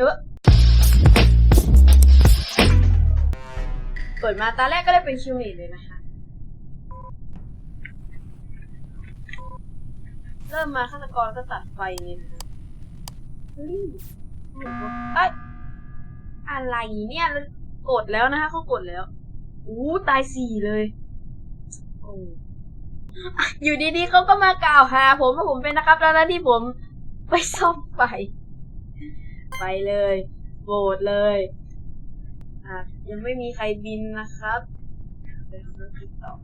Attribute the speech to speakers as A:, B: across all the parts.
A: เออเปิดมาตาแรกก็ได้เป็นคิวเมดเลยนะคะ เริ่มมาฆาตกรก็ตัดไฟเลยนะคะเฮ้ยเอ้ยอะไรเนี่ยกดแล้วนะคะเขากดแล้วอู้ตายสี่เลยโอ้อยู่ดีๆเขาก็มากล่าวหาผมว่าผมเป็นนะครับแล้วนะที่ผมไปซ่อมไฟ ไปเลยโหวตเลยอะยังไม่มีใครบินนะครับไปทำธุรกิจต่อ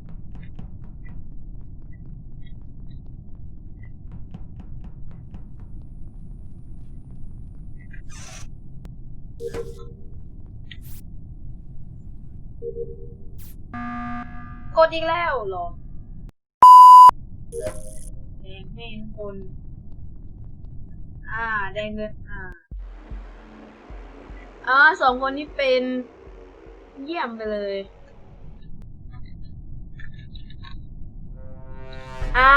A: กดอีกแล้วหรอแดงแม่งคน อ่าแดงเงิน อ๋อสองคนนี้เป็นเยี่ยมไปเลย อ่า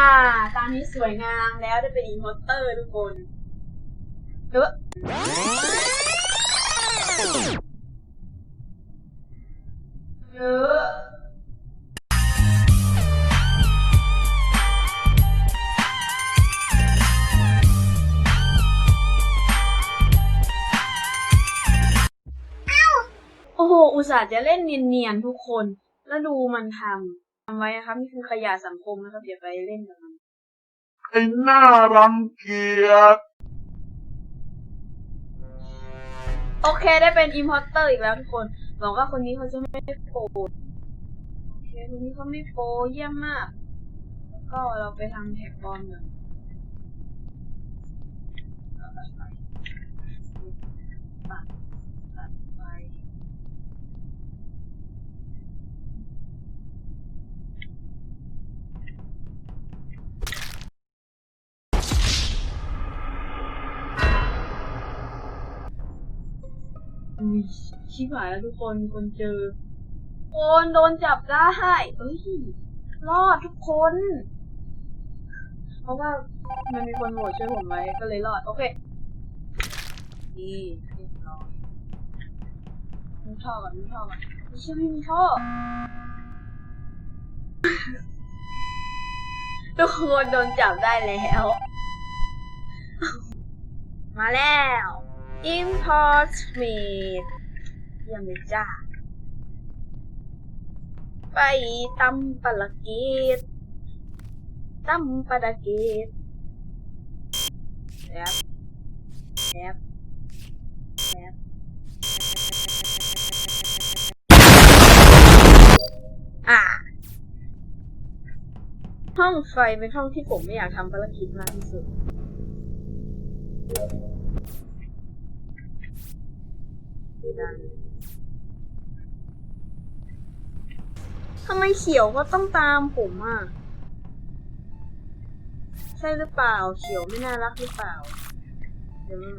A: ตามนี้สวยงามแล้วได้เป็นอินโพสเตอร์ทุกคนเออ โอ้โห อุตส่าห์จะเล่นเนียนๆทุกคน แล้วดูมันทำ ทำไว้นะครับ นี่คือขยะสังคมนะครับอย่าไปเล่นกับมัน
B: ไอ้หน้ารังเกียจ
A: โอเคได้เป็นอิมพอร์เตอร์อีกแล้วทุกคน หวังว่าคนนี้เขาจะไม่โปรโอเคคนนี้เขาไม่โปรเยี่ยมมาก แล้วก็เราไปทำแท็กบอลกันตัดไป ชิบหายแล้วทุกคนคนเจอคนโดนจับได้เอ้ยรอดทุกคน เพราะว่ามันมีคนโหวตช่วยผมไว้ก็เลยรอด โอเคดีเรียบร้อยมีท่อก่อนมีท่อก่อนไม่ใช่ไม่มีท่อทุกคนโดนจับได้แล้ว มาแล้ว import meat เยี่ยมเลยจ้า ไปตำปลากีดตำปลากีดแอบแอบแอบอะห้องไฟเป็นห้องที่ผมไม่อยากทำภารกิจมากที่สุด ทำไมเขียวก็ต้องตามผมอะ ใช่หรือเปล่า เขียวไม่น่ารักหรือเปล่า เดี๋ยวไม่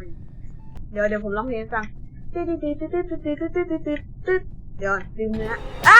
A: เดี๋ยวเดี๋ยวผมร้องเพลงฟังตึ๊ดตึ๊ดตึ๊ดตึ๊ดตึ๊ดตึ๊ดตึ๊ดตึ๊ดตึ๊ดตึ๊ดเดี๋ยวลืมเนื้ออ้า